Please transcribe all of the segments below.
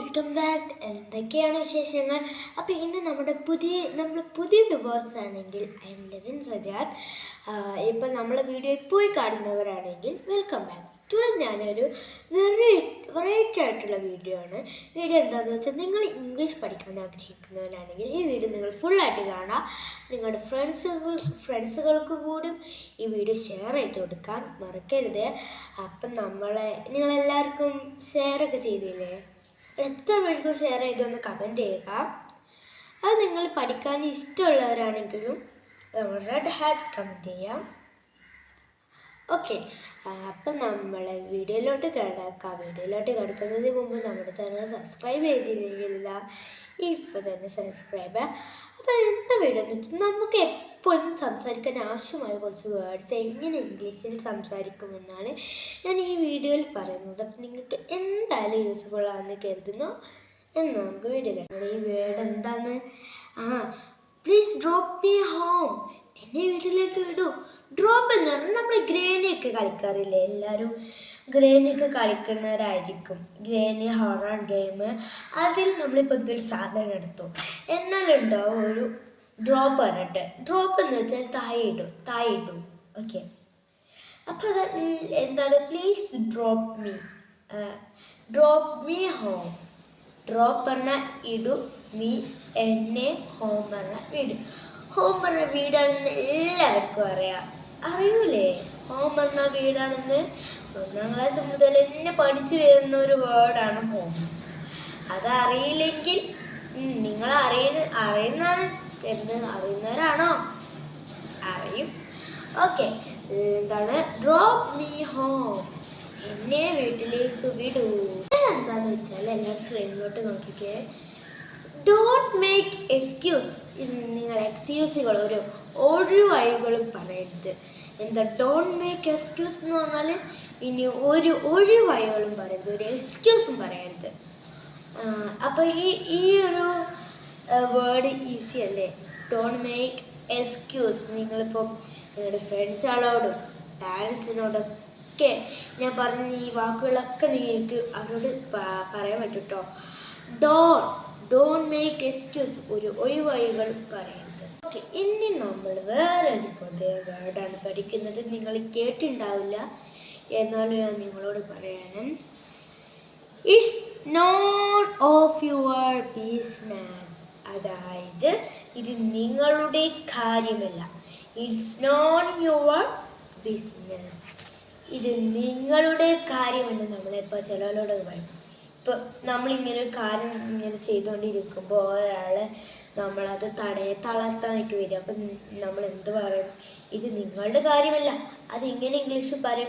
Welcome back. എന്തൊക്കെയാണ് വിശേഷങ്ങൾ? അപ്പോൾ ഇന്ന് നമ്മുടെ പുതിയ നമ്മൾ പുതിയ ബിബോസ് ആണെങ്കിൽ ഐ എം ലസിൻ സജാദ് ഇപ്പം നമ്മളെ വീഡിയോ ഇപ്പോൾ കാണുന്നവരാണെങ്കിൽ വെൽക്കം ബാക്ക് തുടർന്ന് ഞാനൊരു വെറൈ വെറൈറ്റി ആയിട്ടുള്ള വീഡിയോ ആണ്. വീഡിയോ എന്താണെന്ന് വെച്ചാൽ നിങ്ങൾ ഇംഗ്ലീഷ് പഠിക്കാൻ ആഗ്രഹിക്കുന്നവരാണെങ്കിൽ ഈ വീഡിയോ നിങ്ങൾ ഫുള്ളായിട്ട് കാണാം. നിങ്ങളുടെ ഫ്രണ്ട്സ് ഫ്രണ്ട്സുകൾക്ക് കൂടി ഈ വീഡിയോ ഷെയർ ചെയ്ത് കൊടുക്കാൻ മറക്കരുത്. അപ്പം നമ്മളെ നിങ്ങളെല്ലാവർക്കും ഷെയറൊക്കെ ചെയ്തില്ലേ? എത്ര പേർക്കും ഷെയർ ചെയ്തൊന്ന് കമന്റ് ചെയ്യുക. അത് നിങ്ങൾ പഠിക്കാൻ ഇഷ്ടമുള്ളവരാണെങ്കിലും റെഡ് ഹാർട്ട് കമന്റ് ചെയ്യാം. ഓക്കെ അപ്പം നമ്മളെ വീഡിയോയിലോട്ട് കിടക്കാം. വീഡിയോയിലോട്ട് കിടക്കുന്നതിന് മുമ്പ് നമ്മുടെ ചാനൽ സബ്സ്ക്രൈബ് ചെയ്തില്ലെങ്കിൽ ഇപ്പോൾ തന്നെ സബ്സ്ക്രൈബ് അപ്പോൾ എന്താ വീഡിയോ എന്ന് വെച്ചാൽ നമുക്ക് എപ്പോഴും സംസാരിക്കാൻ ആവശ്യമായ കുറച്ച് വേർഡ്സ് എങ്ങനെ ഇംഗ്ലീഷിൽ സംസാരിക്കുമെന്നാണ് ഞാൻ ഈ വീഡിയോയിൽ പറയുന്നത്. അപ്പം നിങ്ങൾക്ക് എന്തായാലും യൂസ്ഫുൾ ആണെന്ന് കരുതുന്നു. എന്ന് നമുക്ക് വീഡിയോയിലാണ് ഈ വേർഡ് എന്താണ്? ആ പ്ലീസ് ഡ്രോപ്പ് മീ ഹോം എന്നെ വീട്ടിലേക്ക് വിടൂ. ഡ്രോപ്പ് എന്ന് പറഞ്ഞാൽ നമ്മൾ ഗ്രേനിയൊക്കെ കളിക്കാറില്ലേ എല്ലാവരും ഗ്രേനിയൊക്കെ കളിക്കുന്നവരായിരിക്കും. ഗ്രേനി ഹൊറർ ഗെയിം അതിൽ നമ്മളിപ്പോൾ എന്തൊരു സാധനം എടുത്തു. എന്നാലുണ്ടാവും ഒരു ഡ്രോപ്പ് പറഞ്ഞിട്ട് ഡ്രോപ്പ് എന്ന് വെച്ചാൽ താഴെ ഇടും. താഴെ ഇടും. ഓക്കെ അപ്പോൾ അത് എന്താണ്? Please drop me drop me home drop പറഞ്ഞാൽ ഇടു. മീ എന്നെ ഹോം പറഞ്ഞാൽ വീട്. ഹോം പറഞ്ഞ വീടാണെന്ന് എല്ലാവർക്കും അറിയാം. അറിയൂലേ? ഹോം പറഞ്ഞ വീടാണെന്ന്. ഒന്നാം ക്ലാസ് മുതൽ എന്നെ പഠിച്ചു വരുന്ന ഒരു വേർഡാണ് ഹോം അതറിയില്ലെങ്കിൽ നിങ്ങൾ അറിയുന്ന അറിയുന്നതാണ്. എന്ന് അറിയുന്നവരാണോ? അറിയും. ഓക്കെ എന്താണ്? ഡ്രോപ്പ് മീ ഹോം എന്നെ വീട്ടിലേക്ക് വിടൂ. എന്താന്ന് വെച്ചാൽ എല്ലാവരും സ്ക്രീനിലോട്ട് നോക്കിക്കേ. ഡോണ്ട് മേക്ക് എക്സ്ക്യൂസ് നിങ്ങൾ എക്സ്ക്യൂസുകൾ ഒരു ഒരു വഴികളും പറയരുത്. എന്താ ഡോണ്ട് മേക്ക് എക്സ്ക്യൂസ് എന്ന് പറഞ്ഞാൽ ഇനി ഒരു ഒരു വഴികളും പറയരുത്. ഒരു എക്സ്ക്യൂസും പറയരുത്. അപ്പോൾ ഈ ഈ ഒരു വേർഡ് ഈസി അല്ലേ? ഡോണ്ട് മേക്ക് എക്സ്ക്യൂസ് നിങ്ങളിപ്പം നിങ്ങളുടെ ഫ്രണ്ട്സുകളോടും പാരൻസിനോടൊക്കെ ഞാൻ പറഞ്ഞ ഈ വാക്കുകളൊക്കെ നിങ്ങൾക്ക് അവരോട് പറയാൻ പറ്റും കേട്ടോ ഡോൺ ഡോൺ മേക്ക് എക്സ്ക്യൂസ് ഒരു ഒഴിവഴികൾ പറയരുത്. ഓക്കെ ഇനി നമ്മൾ വേറൊരു പുതിയ വേർഡാണ് പഠിക്കുന്നത്. നിങ്ങൾ കേട്ടിട്ടുണ്ടാവില്ല എന്നാലും ഞാൻ നിങ്ങളോട് പറയണം. It's not of your business അതായത് ഇത് നിങ്ങളുടെ കാര്യമല്ല. ഇറ്റ്സ് നോട്ട് യുവർ ബിസിനസ് ഇത് നിങ്ങളുടെ കാര്യമല്ല. നമ്മളിപ്പോൾ ചിലരോട് പറയും. ഇപ്പോൾ നമ്മളിങ്ങനെ ഒരു കാര്യം ഇങ്ങനെ ചെയ്തുകൊണ്ടിരിക്കുമ്പോൾ ഒരാൾ നമ്മളത് തടയെ തളർത്താനൊക്കെ വരും അപ്പം നമ്മൾ എന്ത് പറയും? ഇത് നിങ്ങളുടെ കാര്യമല്ല. അത് ഇങ്ങനെ ഇംഗ്ലീഷിൽ പറയും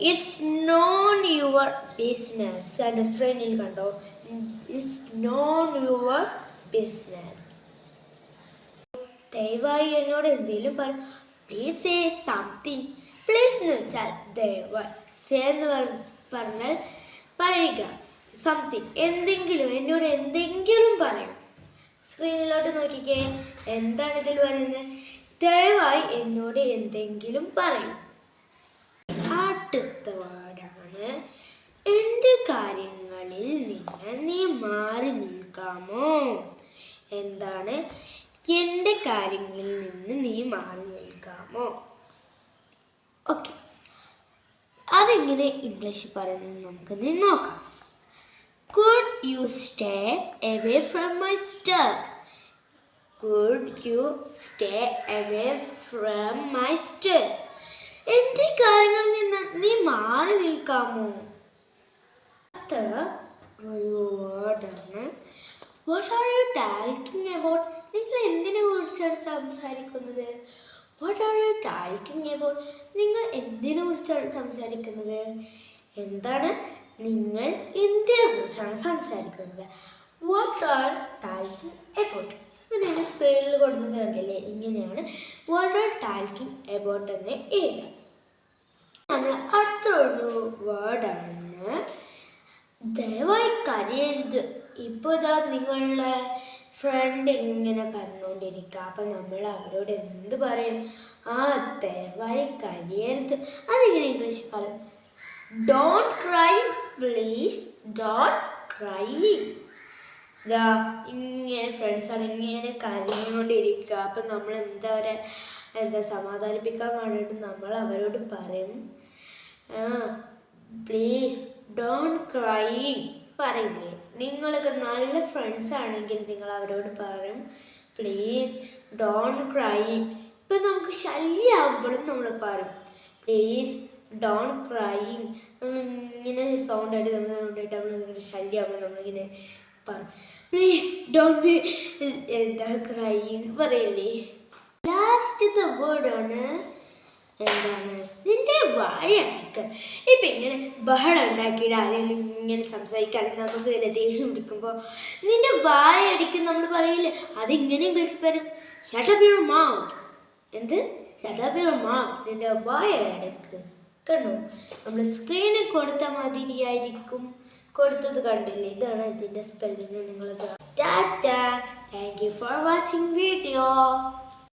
ഇറ്റ്സ് നോൺ യുവർ ബിസിനസ് കണ്ടോ? ശ്രേണിയിൽ കണ്ടോ? ഇറ്റ്സ് നോൺ യുവർ ബിസിനസ് ദയവായി എന്നോട് എന്തെങ്കിലും പറ. പ്ലീസ് സംതിങ് പ്ലീസ് എന്ന് വെച്ചാൽ ദയവായി. സേ എന്ന് പറ- പറഞ്ഞാൽ പറയുക സംതിങ് എന്തെങ്കിലും എന്നോട് എന്തെങ്കിലും പറയണം. സ്ക്രീനിലോട്ട് നോക്കിക്കേ. എന്താണ് ഇതിൽ പറയുന്നത് ദയവായി എന്നോട് എന്തെങ്കിലും പറയും അടുത്ത വാർഡാണ് എന്റെ കാര്യങ്ങളിൽ നിന്ന് നീ മാറി നിൽക്കാമോ? എന്താണ്? എന്റെ കാര്യങ്ങളിൽ നിന്ന് നീ മാറി നിൽക്കാമോ ഓക്കെ അതെങ്ങനെ ഇംഗ്ലീഷിൽ പറയുന്നത് നമുക്കൊന്ന് നോക്കാം. Could you stay away from my stuff could you stay away from my stuff എന്റെ കാര്യങ്ങളിൽ നിന്ന് നീ മാറി നിൽക്കാമോ? അടുത്ത ഒരു വേർഡാണ് what are you talking about നിങ്ങൾ എന്തിനെ കുറിച്ചാണ് സംസാരിക്കുന്നത്? What are you talking about നിങ്ങൾ എന്തിനെ കുറിച്ചാണ് സംസാരിക്കുന്നത്? എന്താണ് നിങ്ങൾ എന്തിനെ കുറിച്ചാണ് സംസാരിക്കുന്നത്? വാട്ട് ആർ ടാൽക്കിംഗ് എബോട്ട് നിങ്ങൾ സ്പെയിനിൽ കൊടുത്തത് കണ്ടില്ലേ ഇങ്ങനെയാണ് വാട്ട് ആർ ടാൽക്കിംഗ് എബോട്ട് എന്ന് എഴുതാം നമ്മൾ അടുത്തൊരു വേർഡാണ് ദയവായി കരയരുത്. ഇപ്പോൾ ഇതാ നിങ്ങളുടെ ഫ്രണ്ട് ഇങ്ങനെ കരഞ്ഞുകൊണ്ടിരിക്കുക അപ്പം നമ്മൾ അവരോട് എന്ത് പറയും? ആ ദയവായി കരയരുത്. അതിങ്ങനെ ഇംഗ്ലീഷ് പറയും. Don't cry please don't cry ഇതാ ഇങ്ങനെ ഫ്രണ്ട്സാണ് ഇങ്ങനെ കരഞ്ഞുകൊണ്ടിരിക്കുക അപ്പം നമ്മൾ എന്താ അവരെ എന്താ സമാധാനിപ്പിക്കാൻ വേണ്ടിയിട്ട് നമ്മൾ അവരോട് പറയും. പ്ലീസ് ഡോണ്ട് ക്രൈയിങ് പറയില്ലേ നിങ്ങളൊക്കെ നല്ല ഫ്രണ്ട്സ് ആണെങ്കിൽ നിങ്ങൾ അവരോട് പറയും പ്ലീസ് ഡോൺ ക്രൈ ഇപ്പം നമുക്ക് ശല്യമാകുമ്പോഴും നമ്മൾ പറയും പ്ലീസ് ഡോൺ ക്രൈ നമ്മൾ ഇങ്ങനെ സൗണ്ട് ആയിട്ട് നമ്മൾ കൊണ്ടിട്ട് നമ്മൾ ശല്യമാകുമ്പോൾ നമ്മളിങ്ങനെ പറയും പ്ലീസ് ഡോൺ ബി എന്താ ക്രൈയിങ് പറയല്ലേ. ലാസ്റ്റ് ലാസ്റ്റത്തെ വേർഡാണ് എന്താണ്? നിന്റെ വായക്ക് ഇപ്പം ഇങ്ങനെ ബഹളം ഉണ്ടാക്കിയിട്ട് ആരെങ്കിലും ഇങ്ങനെ സംസാരിക്കുകയാണെങ്കിൽ നമുക്ക് ഇങ്ങനെ ദേഷ്യം പിടിക്കുമ്പോൾ നിന്റെ വായടിക്ക് നമ്മൾ പറയില്ലേ അതിങ്ങനെ ഇംഗ്ലീഷ് പറയും ഷട്ടപ്പ് യുവർ മൗത്ത് എന്ത്? ഷട്ടപ്പ് യുവർ മൗത്ത് നിന്റെ വായടക്ക് കണ്ടോ? നമ്മൾ സ്ക്രീനിൽ കൊടുത്ത മാതിരിയായിരിക്കും കൊടുത്തത് കണ്ടില്ലേ? ഇതാണ് ഇതിന്റെ സ്പെല്ലിങ് നിങ്ങൾ tata thank you for watching video